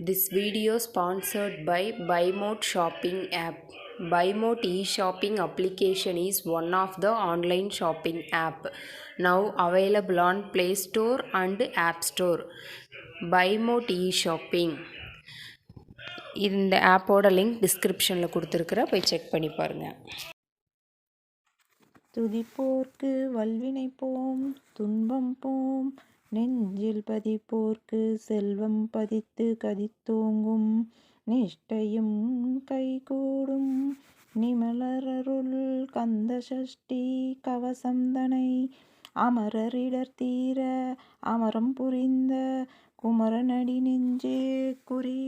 This video sponsored by Bymot shopping app Bymot e shopping application is one of the online shopping app now available on Play Store and App Store Bymot e shopping இந்த ஆப்போட link டிஸ்கிரிப்ஷனில் கொடுத்துருக்குற போய் check பண்ணி பாருங்கள் துதிப்போர்க்கு வல்வினை போம் துன்பம் போம் நெஞ்சில் பதிப்போர்க்கு செல்வம் பதித்து கதித்தோங்கும் நிஷ்டையும் கைகூடும். நிமலரருள் கந்த சஷ்டி கவசந்தனை அமரரிடர் தீர அமரம் புரிந்த குமரனடி நெஞ்சே குறி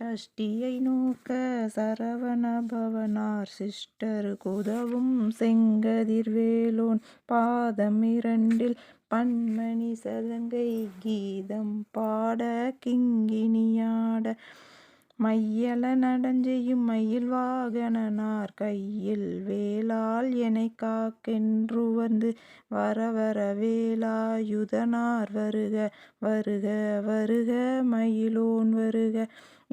சஷ்டியை நோக்க சரவண பவனார் சிஸ்டர் குதவும் செங்கதிர்வேலோன் பாதம் இரண்டில் பன்மணி சதங்கை கீதம் பாட கிங்கினியாட மையல நடஞ்செய்யும் மயில் வாகனனார் கையில் வேலால் எனை காக்கென்று வந்து வர வர வேலாயுதனார் வருக வருக வருக மயிலோன் வருக.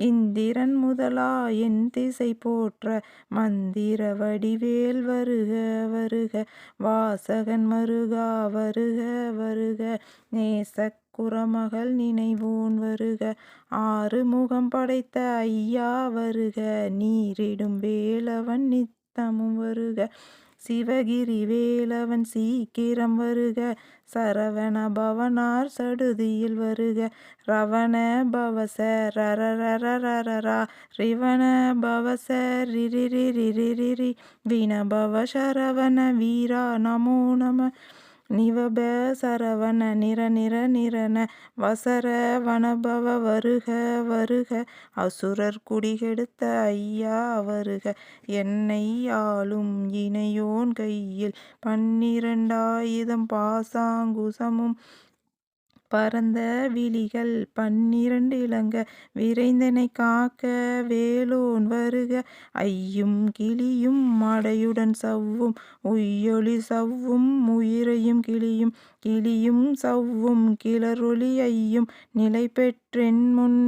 இந்திரன் முதலா என் திசை போற்ற மந்திர வடிவேல் வருக வருக. வாசகன் மருகா வருக வருக. நேசக் குறமகள் நினைவோன் வருக. ஆறு முகம் படைத்த ஐயா வருக. நீரிடும் வேலவன் நித்தமும் வருக. சிவகிரி வேலவன் சீக்கிரம் வருக. சரவண பவனார் சடுதியில் வருக. ரவண பவச ரரரரரரா ரிவண பவச ரிரிரிரிரிரி. வினபவ சரவண வீரா. நமோ நம நிவப சரவண நிர நிர நிரன வசர வனபவ வருக வருக அசுரர் குடிகெடுத்த ஐயா வருக. என்னை ஆளும் இணையோன் கையில் பன்னிரண்டாயுதம் பாசாங்குசமும் பரந்த விழிகள் பன்னிரண்டு இளங்க விரைந்தனை காக்க வேலோன் வருக. ஐயும் கிளியும் மடையுடன் சவ்வும் உய்யொளி சவ்வும் உயிரையும் கிளியும் கிளியும் சவ்வும் கிளரொளி ஐயும் நிலை பெற்றென் முன்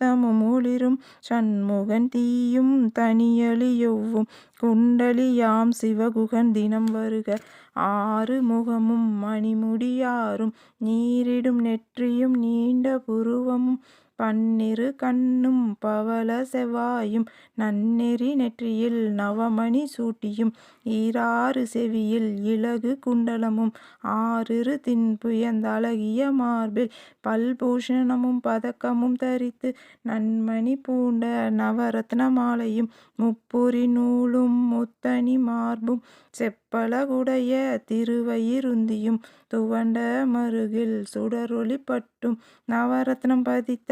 சத்தமும் ஒளிரும் சண்முகன் தீயும் தனியலியொவ்வும் குண்டலியாம் சிவகுகன் தினம் வருக. ஆறு முகமும் மணிமுடியாரும் நீரிடும் நெற்றியும் நீண்ட புருவமும். பன்னிரு கண்ணும் பவள செவ்வாயும் நன்னெறி நெற்றியில் நவமணி சூட்டியும் ஈராறு செவியில் இலகு குண்டலமும் ஆறிரு தின்புயந்தழகிய மார்பில் பல்பூஷணமும் பதக்கமும் தரித்து நன்மணி பூண்ட நவரத்ன மாலையும் முப்புரி நூலும் முத்தனி மார்பும் செப்பழகுடைய திருவயிருந்தியும் துவண்ட மருகில் சுடரொளி பட்டும் நவரத்னம் பதித்த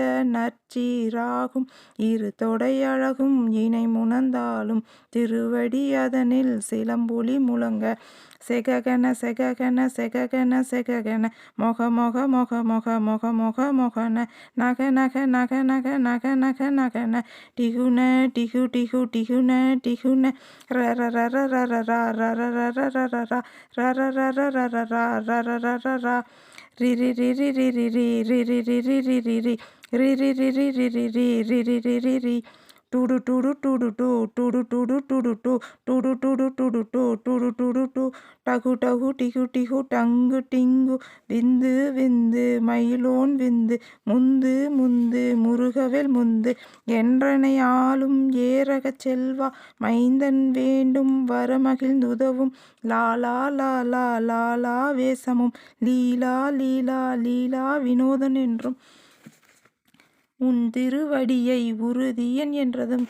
சீராகும் இரு தொடையழகும் இணை முணந்தாலும் திருவடி அதனில் சிலம்புலி முழங்க செககன செககன செககன செககன மொக மொக மொக மொக மொக மொக மொகன நக நக நக நக நக நக நகன டிகுன டிகு டிகு டிகுன டிகுன ர ர ர ர ர ர ர ர ர ர ர ர ர ர ர ர ரி ரி ரி ரி ரி ரி ரி ரி ரி ரி ரி ரி டுடு டுடு டு டுடு டு டு டுடு டுடு டு டகு டகு டிகு டிகு டங்கு டிங்கு விந்து விந்து மயிலோன் விந்து முந்து முந்து முருகவேல் முந்து என்றனையாலும் ஏரக ஏரகச் செல்வா மைந்தன் வேண்டும் வரமகிழ்ந்துதவும் லாலா லாலா லாலா வேசமும் லீலா லீலா லீலா வினோதன் என்றும் உன் திருவடியை உறுதியன் என்றதும்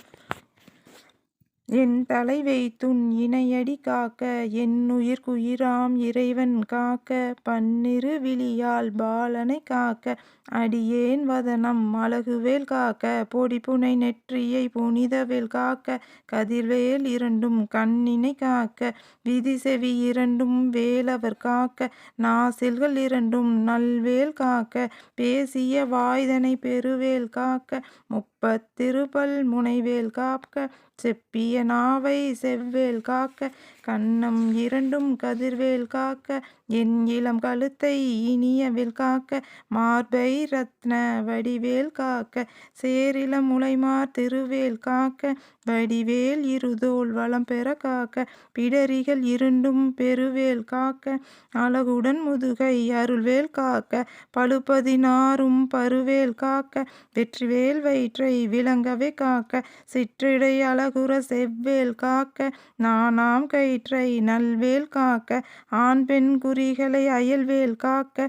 என் தலை வைத்துன் இணையடி காக்க என்னுயிர்க்குயிராம் இறைவன் காக்க பன்னிரு விழியால் பாலனை காக்க அடியேன் வதனம் அழகுவேல் காக்க பொடிப்புனை நெற்றியை புனிதவேல் காக்க கதிர்வேல் இரண்டும் கண்ணினை காக்க விதி செவி இரண்டும் வேலவர் காக்க நாசில்கள் இரண்டும் நல்வேல் காக்க பேசிய வாய்தனை பெருவேல் காக்க முப்பத்திருபல் முனைவேல் காக்க செப்பிய நாவை செவ்வேல் காக்க கன்னம் இரண்டும் கதிர்வேல் காக்க என் இளம் கழுத்தை இனியவில் காக்க மார்பை ரத்ன வடிவேல் காக்க சேரிளம் முலைமார் திருவேல் காக்க வடிவேல் இருதோல் வளம் பெற காக்க பிடரிகள் இருண்டும் பெருவேல் காக்க அழகுடன் முதுகை அருள்வேல் காக்க பழுப்பதினாரும் பருவேல் காக்க வெற்றிவேல் வயிற்றை விளங்கவே காக்க சிற்றிடை அழகுற செவ்வேல் காக்க நாணாம் கயிற்றை நல்வேல் காக்க ஆண் பெண் குறிகளை அயல்வேல் காக்க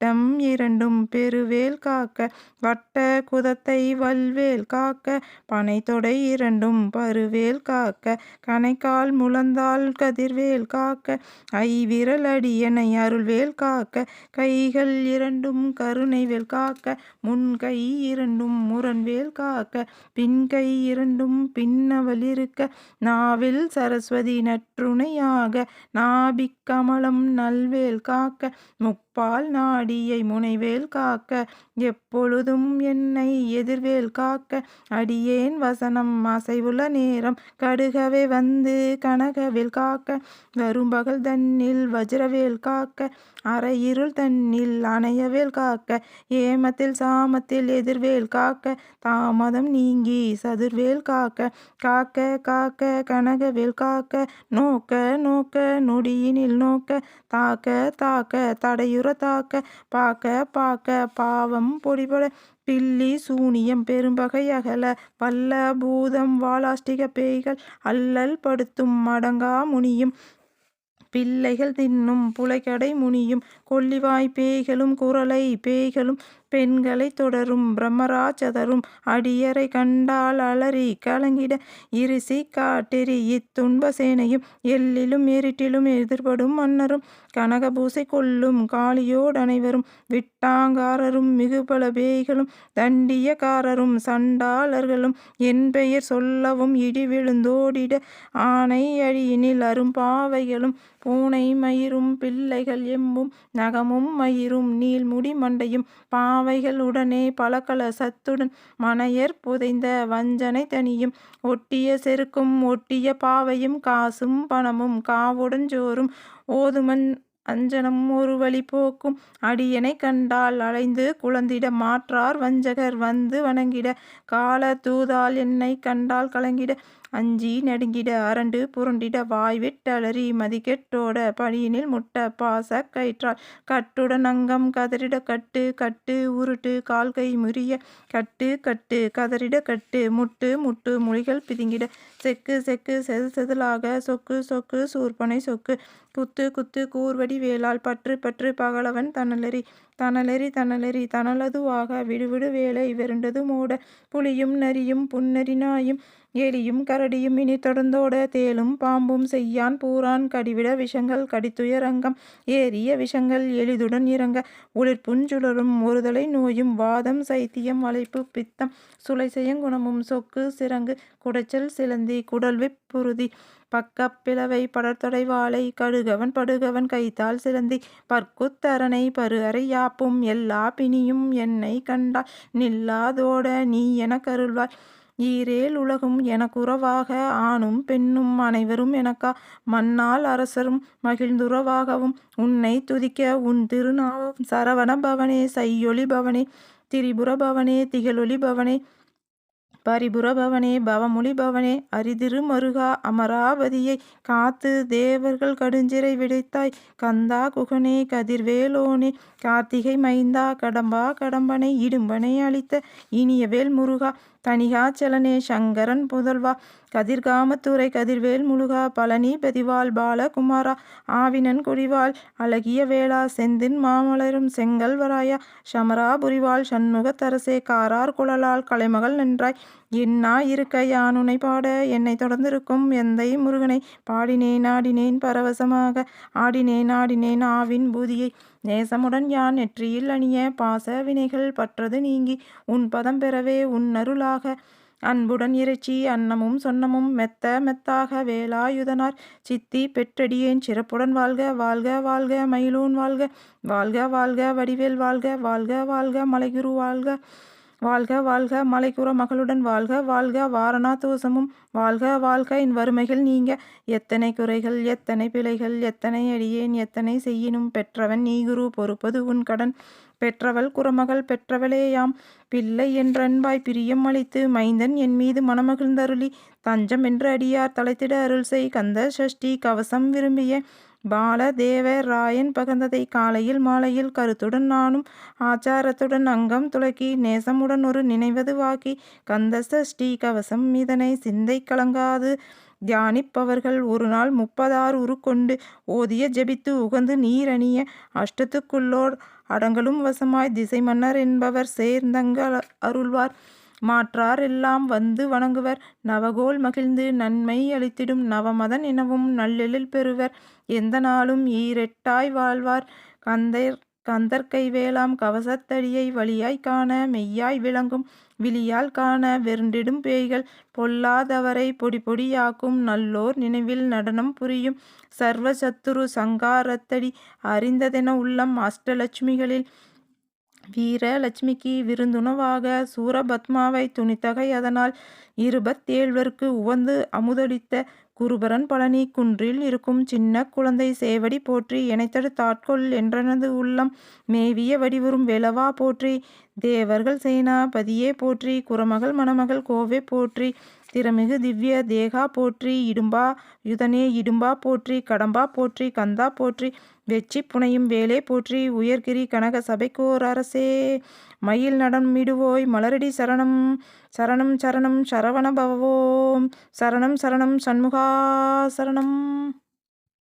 வட்டம் இரண்டும் பெருவேல் காக்க வட்ட குதத்தை வல்வேல் காக்க பனைத்தொடை இரண்டும் பருவேல் காக்க கணைக்கால் முழந்தாள் கதிர்வேல் காக்க ஐவிரல் அடியனை அருள்வேல் காக்க கைகள் இரண்டும் கருணைவேல் காக்க முன்கை இரண்டும் முரண்வேல் காக்க பின்கை இரண்டும் பின்னவல் இருக்க நாவில் சரஸ்வதி நற்றுணையாக நாபிக்கமலம் நல்வேல் காக்க பால் நாடியை முனைவேல் காக்க எப்பொழுதும் என்னை எதிர்வேல் காக்க. அடியேன் வசனம் அசைவுள்ள நேரம் கடுகவே வந்து கனகவேல் காக்க. வரும்பகல் தன்னில் வஜ்ரவேல் காக்க. அறையிருள் தன்னில் அணையவேல் காக்க ஏமத்தில் சாமத்தில் எதிர்வேல் காக்க தாமதம் நீங்கி சதுர்வேல் காக்க காக்க காக்க கனகவேல் காக்க நோக்க நோக்க நொடியினில் நோக்க தாக்க தாக்க தடையுற தாக்க பாக்க பாக்க பாவம் பொடிபட பில்லி சூனியம் பெரும்பகை அகல வல்ல பூதம் வாலாஷ்டிக பேய்கள் அல்லல் படுத்தும் மடங்கா முனியும் பிள்ளைகள் தின்னும் புலைக்கடை முனியும் கொல்லிவாய் பேய்களும் குரலை பேய்களும் பெண்களை தொடரும். பிரம்மராஜதரும் அடியரை கண்டால் அலறி கலங்கிட இருசி காட்டெறி. இத்துன்ப சேனையும் எல்லிலும் ஏறிட்டிலும் எதிர்படும் மன்னரும் கனகபூசை கொள்ளும் காளியோடனைவரும் விட்டாங்காரரும் மிகுபல பேய்களும் தண்டியக்காரரும் சண்டாளர்களும் என் பெயர் சொல்லவும் இடி விழுந்தோடிட ஆனை அழியினில் அரும்பாவைகளும் பூனை மயிரும் பிள்ளைகள் எம்பும் நகமும் மயிரும் நீள்முடி மண்டையும் அவைகள் உடனே பலகல. சத்துடன் மனையர் புதைந்த வஞ்சனை தனியும் ஒட்டிய செருக்கும் ஒட்டிய பாவையும் காசும் பணமும் காவுடன் ஜோறும் ஓதுமன் அஞ்சனம் ஒரு வழி போக்கும். அடியனை கண்டால் அலைந்து குழந்திட மாற்றார் வஞ்சகர் வந்து வணங்கிட. கால தூதால் என்னை கண்டால் கலங்கிட. அஞ்சி நடுங்கிட அரண்டு புரண்டிட வாய் விட்டலறி மதிக்கெட்டோட படியினில் முட்ட பாச கயிற்றால். கட்டுடன் அங்கம் கதறிட கட்டு கட்டு உருட்டு கால் கை முறிய கட்டு கட்டு கதறிட கட்டு முட்டு முட்டு முழிகள் பிதுங்கிட. செக்கு செக்கு செது செதிலாக சொக்கு சொக்கு சூர்பனை சொக்கு. குத்து குத்து கூர்வடி வேளால் பற்று பற்று பகலவன் தனலெறி தனலெறி தனலெறி தனலதுவாக விடுவிடு வேலை வெருண்டது மூட. புலியும் நரியும் புன்னரி நாயும் எலியும் கரடியும் இனி தொடர்ந்தோட தேலும் பாம்பும் செய்யான் பூரான் கடிவிட விஷங்கள் கடித்துயரங்கம் ஏறிய விஷங்கள் எளிதுடன் இறங்க. ஒளிர்புஞ்சுழலும் ஒருதலை நோயும் வாதம் சைத்தியம் வளைப்பு பித்தம். சுளைசெயங்குணமும் சொக்கு சிறங்கு குடைச்சல் சிலந்தி குடல்விப் புருதி. பக்கப்பிளவை படர்தொடை வாளை கடுகவன் படுகவன் கைத்தால் சிறந்தி பற்குத்தரனை பரு அறை யாப்பும் எல்லா பிணியும் என்னை கண்டால் நில்லாதோட நீ என கருள்வாய். ஈரேல் உலகும் எனக்குறவாக ஆணும் பெண்ணும் அனைவரும் எனக்கா. மன்னால் அரசரும் மகிழ்ந்துறவாகவும் உன்னை துதிக்க உன் திருநாவம் சரவண பவனே சையொளி பவனே திரிபுர பவனே திகழொலி பவனே. பரிபுர பவனே பவமொழி பவனே அரிதிரு மருகா அமராவதியை காத்து தேவர்கள் கடுஞ்சிறை விடைத்தாய். கந்தா குகனே கதிர்வேலோனே கார்த்திகை மைந்தா கடம்பா கடம்பனை இடும்பனை அளித்த இனியவேல் முருகா. தனிகாச்சலனே சங்கரன் புதல்வா. கதிர்காமத்துறை கதிர்வேல் முழுகா. பழனி பதிவாள் பாலகுமாரா. ஆவினன் குடிவாள் அழகிய வேளா. செந்தின் மாமலரும் செங்கல்வராயா. சமராபுரிவாள் சண்முகத்தரசே. காரார் குழலால் கலைமகள் நின்றாய். என்னா இருக்க யானுனை பாட. என்னை தொடர்ந்திருக்கும் எந்தை முருகனை. பாடினேன் ஆடினேன் பரவசமாக. ஆடினேன் ஆடினேன் ஆவின் பூதியை. நேசமுடன் யான் நெற்றியில் அணிய பாச வினைகள் பற்றது நீங்கி உன் பதம் பெறவே உன் அருளாக. அன்புடன் இறைச்சி அன்னமும் சொன்னமும் மெத்த மெத்தாக வேலாயுதனார். சித்தி பெற்றடியேன் சிறப்புடன் வாழ்க வாழ்க வாழ்க மயிலூன் வாழ்க. வாழ்க வாழ்க வடிவேல் வாழ்க வாழ்க வாழ்க மலைகுரு வாழ்க. வாழ்க வாழ்க மலைக்குற மகளுடன் வாழ்க வாழ்க வாரணா வாழ்க வாழ்க என் வறுமைகள் நீங்க. எத்தனை குறைகள் எத்தனை பிழைகள் எத்தனை அடியேன் எத்தனை செய்யினும் பெற்றவன் நீ குரு பொறுப்பது உன் கடன். பெற்றவள் குறமகள் பெற்றவளேயாம். பிள்ளை என்றன்பாய் பிரியம் அளித்து மைந்தன் என் மீது மணமகிழ்ந்தருளி தஞ்சம் என்று அடியார் தலைத்திட அருள் செய் கந்த சஷ்டி கவசம் விரும்பிய பால தேவ ராயன் பகந்ததை காலையில் மாலையில் கருத்துடன் நானும் ஆச்சாரத்துடன் அங்கம் துளக்கி நேசமுடன் ஒரு நினைவது வாக்கி கந்த சஷ்டி கவசம் இதனை சிந்தை கலங்காது. தியானிப்பவர்கள் ஒரு நாள் முப்பதாறு உருக்கொண்டு ஓதிய ஜெபித்து உகந்து நீரணிய அஷ்டத்துக்குள்ளோர் அடங்கலும் வசமாய் திசை மன்னர் என்பவர் சேர்ந்தங்க அருள்வார். மாற்றார் எல்லாம் வந்து வணங்குவர். நவகோல் மகிழ்ந்து நன்மை அளித்திடும் நவமதன் எனவும் நல்லெழில் பெறுவர். எந்த நாளும் ஈரெட்டாய் வாழ்வார். கந்தர் கந்தற்கை வேளாம் கவசத்தடியை வழியாய் காண மெய்யாய் விளங்கும். விழியால் காண வெருண்டிடும் பேய்கள். பொல்லாதவரை பொடி பொடியாக்கும் நல்லோர் நினைவில் நடனம் புரியும். சர்வ சத்துரு சங்காரத்தடி அறிந்ததென உள்ளம் அஷ்டலட்சுமிகளில். வீரலட்சுமிக்கு விருந்துணவாக சூரபத்மாவை துணித்தகை அதனால் இருபத்தேழ்வர்க்கு உவந்து அமுதளித்த குருபரன் பழனி குன்றில் இருக்கும் சின்ன குழந்தை சேவடி போற்றி எனைத்தடுத்தாட்கொள் என்றனது உள்ளம் மேவிய வடிவரும் வெளவா போற்றி தேவர்கள் சேனாபதியே போற்றி குரமகள் மணமகள் கோவே போற்றி திறமிகு திவ்ய தேகா போற்றி இடும்பா யுதனே இடும்பா போற்றி கடம்பா போற்றி கந்தா போற்றி வெச்சி புனையும் வேலே போற்றி உயர்கிரி கனக சபைக்கோர் அரசே. மயில் நடமிடுவோய் மலரடி சரணம். சரணம் சரணம் சரவண பவவோம். சரணம் சரணம் சண்முகா சரணம்.